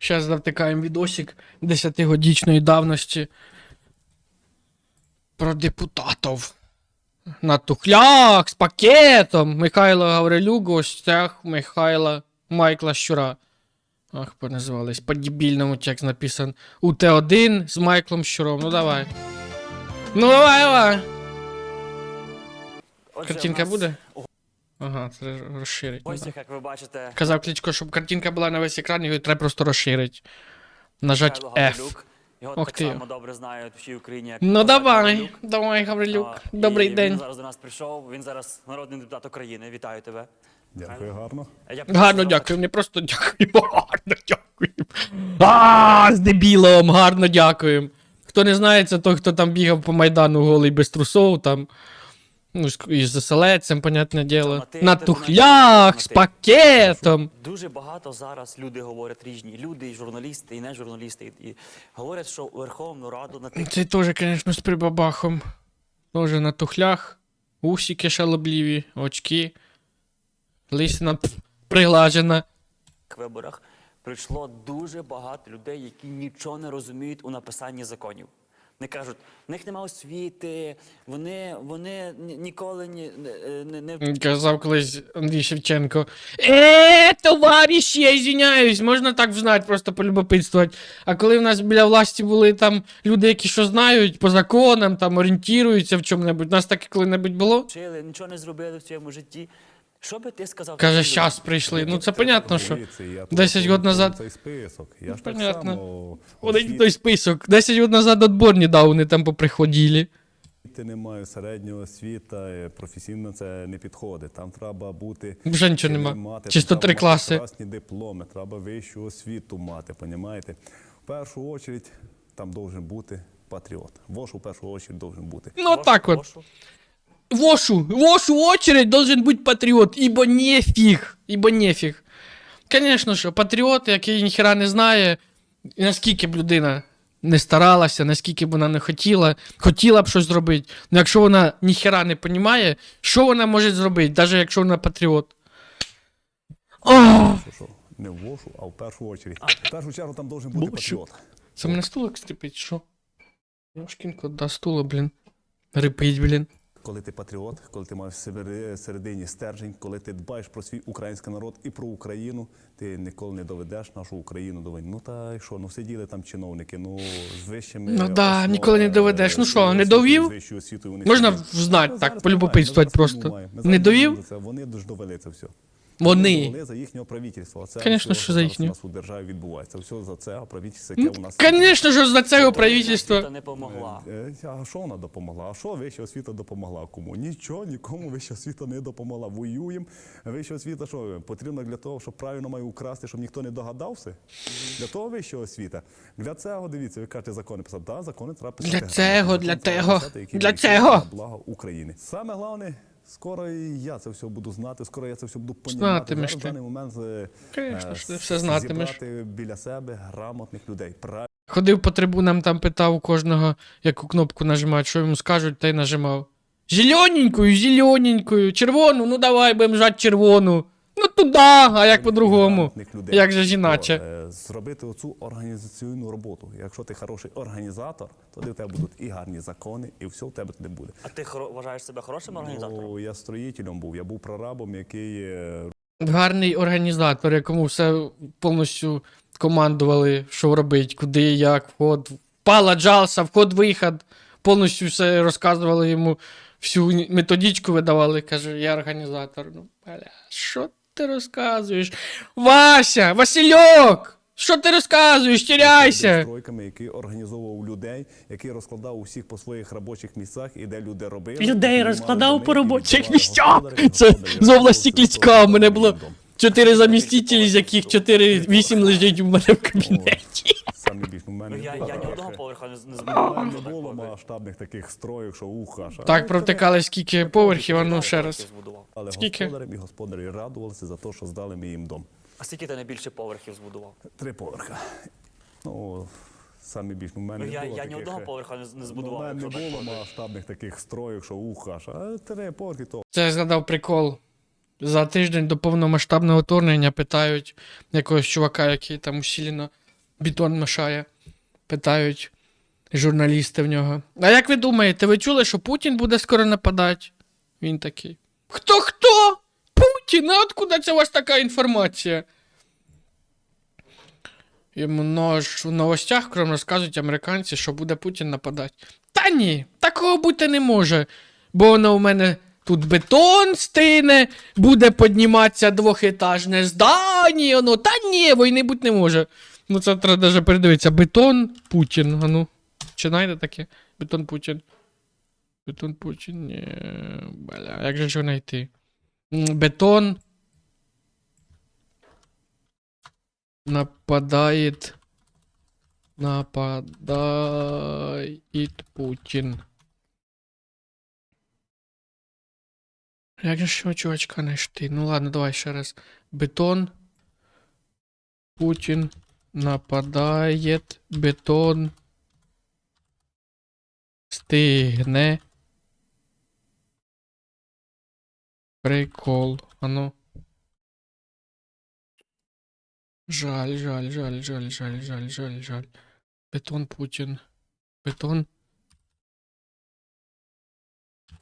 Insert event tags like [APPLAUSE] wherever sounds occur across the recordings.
Зараз завтикаємо відосик 10-годічної давності про депутатів. На тухлях з пакетом Михайло Гаврилюк, гостях Михайла Майкла Щура. Ах, поназивались. По-дебільному текст написан. УТ-1 з Майклом Щуром. Ну давай. Ну давай, давай. Картинка буде? Ага, це розширить. Ну, гостях, як ви бачите, Казав Кличко, щоб картинка була на весь екран, його треба просто розширити. Нажать F. Його Ох так ти. само добре знають всій Україні, як Ну давай, Гаврилюк. давай, Гаврилюк. А, Добрий і день. Він зараз до нас прийшов. Він зараз народний депутат України. Вітаю тебе. Дякую, гарно. Я Гарно дякую, не просто дякуємо, [LAUGHS] гарно дякуємо. А, з дебілом, гарно дякуємо. Хто не знає, це той, хто там бігав по Майдану голий без трусов, там. Ну, і з заселецем, понятне діло. на На тухлях, з пакетом. Дуже багато зараз люди говорять різні. Люди, і журналісти, і не журналісти. І, говорять, що Верховну Раду на тих Це теж, звісно, з прибабахом. Тоже на тухлях, усики шалобливі, очки. Лисина приглажена. виборах прийшло дуже багато людей, які нічого не розуміють у написанні законів. Не кажуть, в них немає освіти, вони, вони ніколи ні, не, не, не Казав колись Андрій Шевченко. Е, товариші, я извиняюсь, можна так взнати, просто полюбопитствувати. А коли в нас біля власті були там люди, які що знають по законам, там орієнтуються в чому-небудь. Нас таке коли-небудь було? вчили, нічого не зробили в своєму житті. Що би ти сказав? Каже, щас прийшли. Ну це понятно, що. Дивіться, я 10 тут год назад- Цей список. Я ж так Понятно. само освіти той список. 10 років назад отбор недавно там поприходили. не маю середнього освіта, е, професійно це не підходить. Там треба бути. Вже нічого нема. мати, Чисто треба три мати класи. Красні дипломи, треба вищу освіту мати, понімаєте? В першу очередь там должен бути патріот. Вош у першу очередь должен бути. Ну так от. Вошу, вошу очередь должен быть патріот, ибо нефіг, ибо нефіг. Конечно що, патріот, який ніхера не знає, наскільки б людина не старалася, наскільки б вона не хотіла, хотіла б щось зробити. Ну якщо вона ніхера не розуміє, що вона може зробити, навіть якщо вона патріот. Ох! Не в вошу, а в першу очередь. В першу чергу там должен бути патріот. Це мене стулок скрипить, що? Йошкінко, да стула, блін. Рипить, блін. Коли ти патріот, коли ти маєш в середині стержень, коли ти дбаєш про свій український народ і про Україну, ти ніколи не доведеш нашу Україну до війни. Ну та й що, ну сиділи там чиновники, ну з вищими. Ну да, ніколи не доведеш. Ну що, не довів? Можна знати Ну, так, полюбопитствувати просто. Не довів? Вони дуже довели це все. Вони. за їхнього правительства. Це Конечно, все, що за їхнього. У нас у державі відбувається. Все за це, а правительство, яке у нас. Звісно ж, за цього Освіта правительства. не помогла. Е, А що вона допомогла? А що вища освіта допомогла? Кому? Нічого, нікому вища освіта не допомогла. Воюємо. Вища освіта що потрібно для того, щоб правильно має украсти, щоб ніхто не догадався? Для того вища освіта. Для цього, дивіться, ви кажете, закони писати. Так, закони треба писати. Для цього, для того, який для цього. благо України. Саме головне, скоро і я це все буду знати, скоро я це все буду понімати. Зараз в даний момент е, Конечно е, ти все знатимеш. Зібрати біля себе грамотних людей. Ходив по трибунам, там питав у кожного, яку кнопку нажимати, що йому скажуть, та й нажимав. Зелененькою, зелененькою, червону, ну давай будемо жати червону. Ну туди, а як по-другому. Як же ж іначе? То, е, Зробити оцю організаційну роботу. Якщо ти хороший організатор, тоді в тебе будуть і гарні закони, і все в тебе туди буде. А ти хоро- вважаєш себе хорошим організатором? Ну, я строїтелем був, я був прорабом, який е, Гарний організатор, якому все повністю командували, що робити, куди, як, вход. Впала джалса, вход-виход. Повністю все розказували йому, всю методичку видавали. Каже, я організатор. Ну, бля, що ти розказуєш? Вася, Васильок! Що ти розказуєш? Тіряйся! стройками, який організовував людей, який розкладав усіх по своїх робочих місцях, і де люди робили. Людей розкладав по робочих місцях. Це з області Кліцька. У мене було чотири замістителі, з яких чотири, вісім лежить у мене в кабінеті. Самі більш у мене Ну, я, було я ні одного поверха не, з- не мене не було масштабних таких строїв, що уха. ша. Так, провтикали скільки поверхів, а ну ще раз. Але Скільки? господарям і господарі радувалися за те, що здали ми їм дом. А скільки ти найбільше поверхів збудував? Три поверха. Ну, самі більш у мене Ну, не я, було я ні таких, одного е, поверха не, з- не У збудував. мене не так було масштабних таких строїв, що уха. ша. А три поверхи то. Це я згадав прикол. За тиждень до повномасштабного вторгнення питають якогось чувака, який там усілено бетон мешає. Питають журналісти в нього. А як ви думаєте, ви чули, що Путін буде скоро нападати? Він такий. Хто хто? Путін? А откуда це у вас така інформація? Йому ж в новостях крім розказують американці, що буде Путін нападати. Та ні, такого бути не може. Бо воно у мене тут бетон стине, буде підніматися двохетажне здання, воно. Та ні, війни бути не може. Ну це треба навіть передивитися. Бетон Путін. А ну. Чи знайде таке? Бетон Путін. Бетон Путін. Ні. Бля, як же його знайти? Бетон. Нападает. Нападает Путін. Як же ж чувачка знайти? Ну ладно, давай ще раз. Бетон. Путін нападает. Бетон. Стигне. Прикол. А ну. Жаль, жаль, жаль, жаль, жаль, жаль, жаль, жаль. Бетон Путін. Бетон.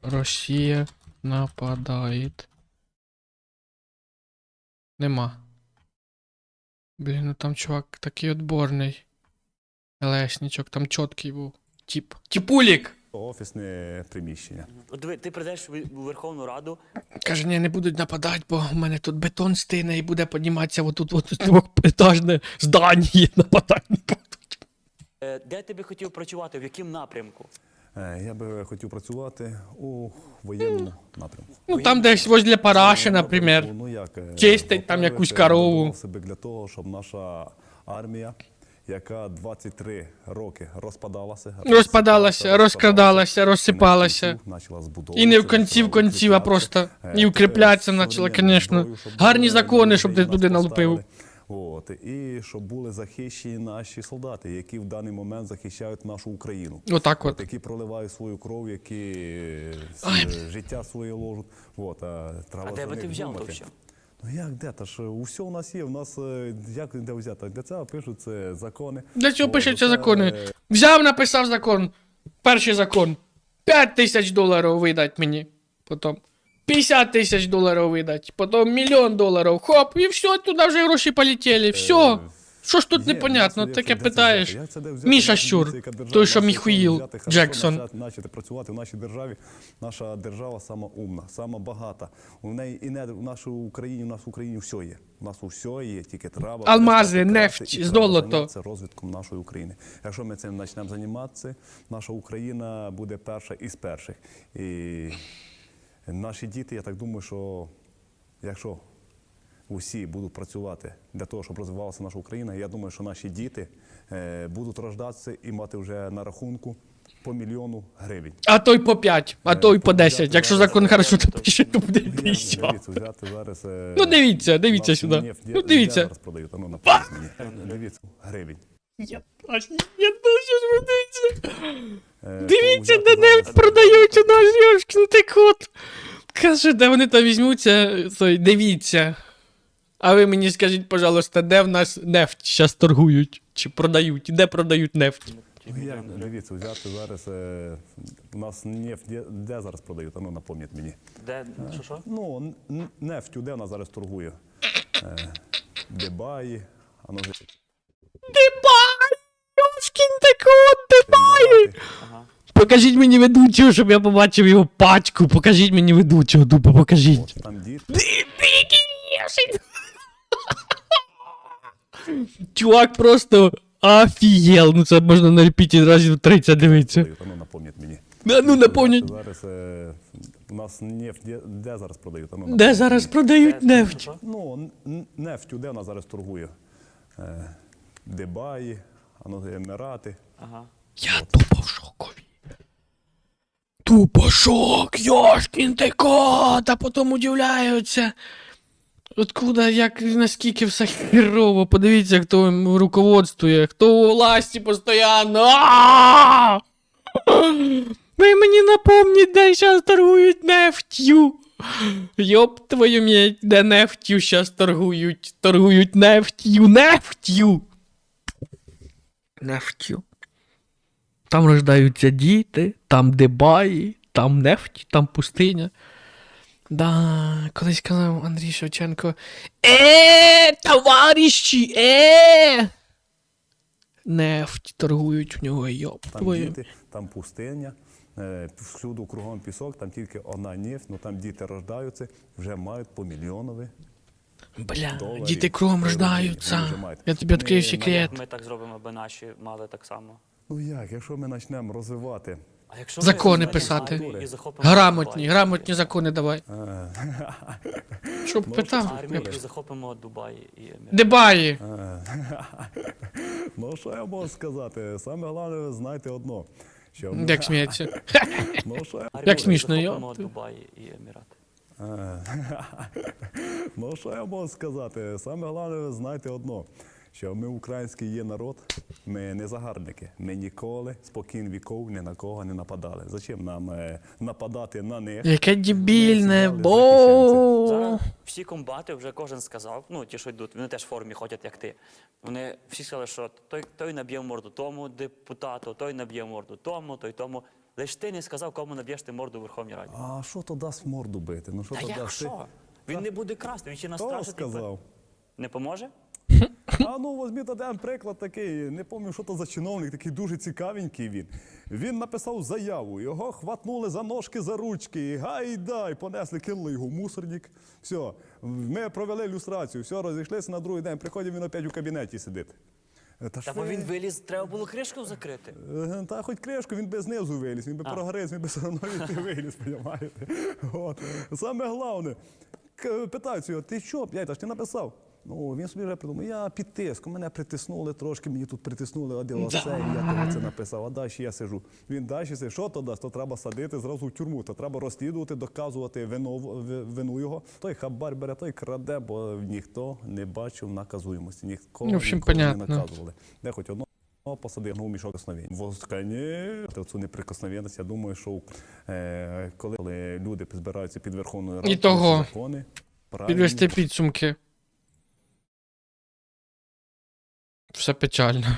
Росія нападає. Нема. Блін, ну там чувак такий отборний. Лесничок, там чіткий був. Тіп. Тіпулік! Офісне приміщення. От диви, ти прийдеш в у Верховну Раду, Каже, ні, не будуть нападати, бо в мене тут бетон стине і буде підніматися отут от [LAUGHS] двохетажне здання. Нападати не будуть. е, де ти би хотів працювати, в якому напрямку? Е, Я би хотів працювати у воєнному напрямку. Ну там десь возле параші, наприклад. Ну, як, е, Чистить там якусь корову. себе для того, щоб наша армія, яка 23 роки розпадалася, Розпадалася, розкрадалася, розсипалася. І не в кінці в конців, а просто і укріплятися почала, звісно. Гарні закони, щоб ти туди налупив. От, і щоб були захищені наші солдати, які в даний момент захищають нашу Україну. Отак от. Які проливають свою кров, які е, Ай, життя своє ложуть. От, а треба А де би ти взяв то все? Ну як де? Та ж усе у нас є. У нас е, як де взяти? Для цього пишуть це закони. Для цього пишуться це, закони. е, Взяв, написав закон. Перший закон. 5 тисяч доларів видать мені. Потім 50 тисяч доларів видать. Потім мільйон доларів. Хоп, і все, туди вже гроші полетіли. Все. Що ж тут непонятно? ну, Таке це- питаєш. Це? Міша Щур, той, що Міхуїл Джексон. почати- Начати працювати в нашій державі. Наша держава сама умна, сама багата. У неї і не в нашій Україні, у нас в Україні все є. У нас все є, тільки треба Алмази, нефть, золото. займатися розвитком нашої України. Якщо ми цим почнемо займатися, наша Україна буде перша із перших. І наші діти, я так думаю, що якщо усі будуть працювати для того, щоб розвивалася наша Україна. Я думаю, що наші діти е, будуть рождатися і мати вже на рахунку по мільйону гривень. А то й по 5, а то й по 10. Якщо закон хорошо напише, то буде Я- 50. Дивіться, взяти зараз. е, Ну, дивіться, дивіться сюди. Ну, дивіться. зараз продають, а ну напишіть мені. Дивіться, гривень. Я аж я дуже ж дивіться. Е, Дивіться, де нефть продають у нас Йошкін ти кот. Каже, де вони там візьмуться, той, дивіться. А ви мені скажіть, пожалуйста, де в нас нефть зараз торгують? Чи продають? Де продають нефть? Ну, як, дивіться, взяти зараз. е, У нас нефть де, де зараз продають, а ну напомніть мені. Де що що? Ну, н- нефтю, де вона зараз торгує? Е, Дебаї, а ну, Дебай! Йошкін ти кот, Ага. Покажіть мені ведучого, щоб я побачив його пачку. Покажіть мені ведучого, дупа, покажіть. От, там дід. Чувак просто офігел. Ну це можна на репіті разів 30 дивитися. ну напомніть мені. А ну напомніть. Зараз е, у нас нефть де, де зараз продають? А ну, Де напомніть зараз мені. продають нефть? Ну, н- н- нефтю, де вона зараз торгує? Е, Дебаї, а ну, Емірати. Ага. Я тупо в шокові. Тупо шок, Йошкін ти кот, а потім удивляються. Откуда, як, наскільки все херово, подивіться, хто руководствує, хто у власті постійно. Ви мені напомніть, де зараз торгують нефтю. Йоп твою медь, де нефтю зараз торгують. Торгують нефтю, нефтю. нефтю. Там рождаються діти, там Дебаї, там нефть, там пустиня. Да, колись казав Андрій Шевченко. Е, товариші, е! Нефть торгують в нього, йоп. Там твою. діти, там пустиня, е, всюди кругом пісок, там тільки одна нефть, ну там діти рождаються, вже мають по мільйонові. Бля, доларів, діти кругом рождаються. Я тобі відкрию Ми- секрет. Ми так зробимо, аби наші мали так само. Ну як, якщо ми почнемо розвивати А якщо Закони ми писати. і захопимо Грамотні, Дубай? грамотні закони давай. [LAUGHS] Щоб питав. Армію і захопимо Дубай і Емірати. Дебаї. [LAUGHS] Ну, що я можу сказати? Саме головне, ви знаєте одно. Що Як сміється. [LAUGHS] ну, що я, Армію і смішно, йо. захопимо Дубай і Емірати. ну, що я можу сказати? Саме головне, ви знаєте одно. Що ми український є народ, ми не загарбники. Ми ніколи спокійно віков ні на кого не нападали. Зачем нам е, нападати на них? Яке дебільне, бо. Зараз всі комбати вже кожен сказав, ну ті, що йдуть, вони теж в формі ходять, як ти. Вони всі сказали, що той, той наб'є морду тому депутату, той наб'є морду тому, той тому. Лиш ти не сказав, кому наб'єш ти морду в Верховній Раді. А що то дасть морду бити? Ну що то дасть? Він не буде красти, він ще Хто настрашить. сказав? Не поможе? А ну візьміть один приклад такий. Не пам'ятаю, що то за чиновник, такий дуже цікавенький він. Він написав заяву, його хватнули за ножки, за ручки, і гайдай, понесли, кинули його в мусорник. Все, ми провели люстрацію, все, розійшлися на другий день. Приходить він опять у кабінеті сидить. Та, Та бо він виліз, треба було кришку закрити. Е, Та хоч кришку, він би знизу виліз, він би прогриз, він би все одно виліз? От. Саме головне, питаються його, ти що, п'ять, ж ти написав? Ну, він собі вже придумав, я під тиском, мене притиснули трошки, мені тут притиснули, а де оце, і я того це написав, а далі я сижу. Він далі сидить, що то дасть, то треба садити зразу в тюрму, то треба розслідувати, доказувати вину, вину його. Той хабар бере, той краде, бо ніхто не бачив наказуємості, нікого Ну, ніколи не наказували. Де хоч одного посадив ну, мішок прикосновень. Воскані цю неприкосновенність. Я думаю, що е, коли, люди збираються під Верховною Радою, закони правильні. Підвести підсумки. Все печально.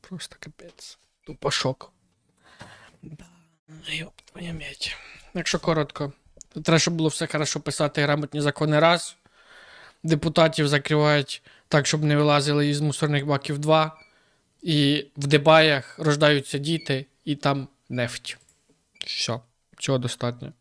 Просто капець. Тупо шок. Да. Йоп, твоя м'ять. Якщо коротко, треба, щоб було все хорошо писати грамотні закони раз. Депутатів закривають так, щоб не вилазили із мусорних баків два. І в Дебаях рождаються діти, і там нефть. Все, цього достатньо.